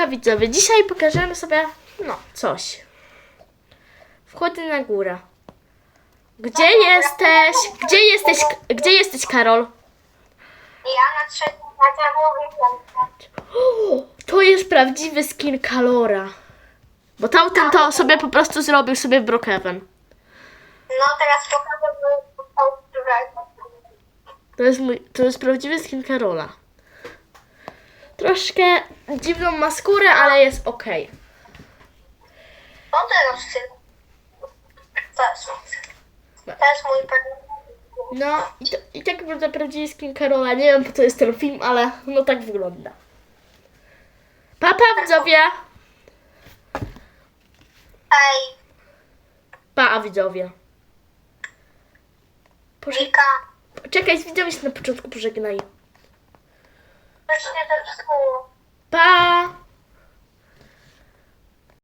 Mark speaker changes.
Speaker 1: Hejka widzowie, dzisiaj pokażemy sobie, no, coś. Wchodzę na górę. Gdzie jesteś? Gdzie jesteś? Gdzie jesteś, Karol?
Speaker 2: Ja na trzecim
Speaker 1: O, to jest prawdziwy skin Kalora. Bo tamten to sobie po prostu zrobił sobie Brookhaven.
Speaker 2: No teraz pokażę, którego.
Speaker 1: To jest mój, to jest prawdziwy skin Karola. Troszkę dziwną ma skórę, ale jest ok.
Speaker 2: No teraz ty. To jest, to jest mój.
Speaker 1: No i, to, i tak wygląda prawdziwy skin Karola. Nie wiem po co jest ten film, ale no tak wygląda. Papa widzowie!
Speaker 2: Ej,
Speaker 1: Pa widzowie. Poże-
Speaker 2: Wika.
Speaker 1: Czekaj, z widzowie się na początku pożegnaj.
Speaker 2: Jest słowo.
Speaker 1: Pa!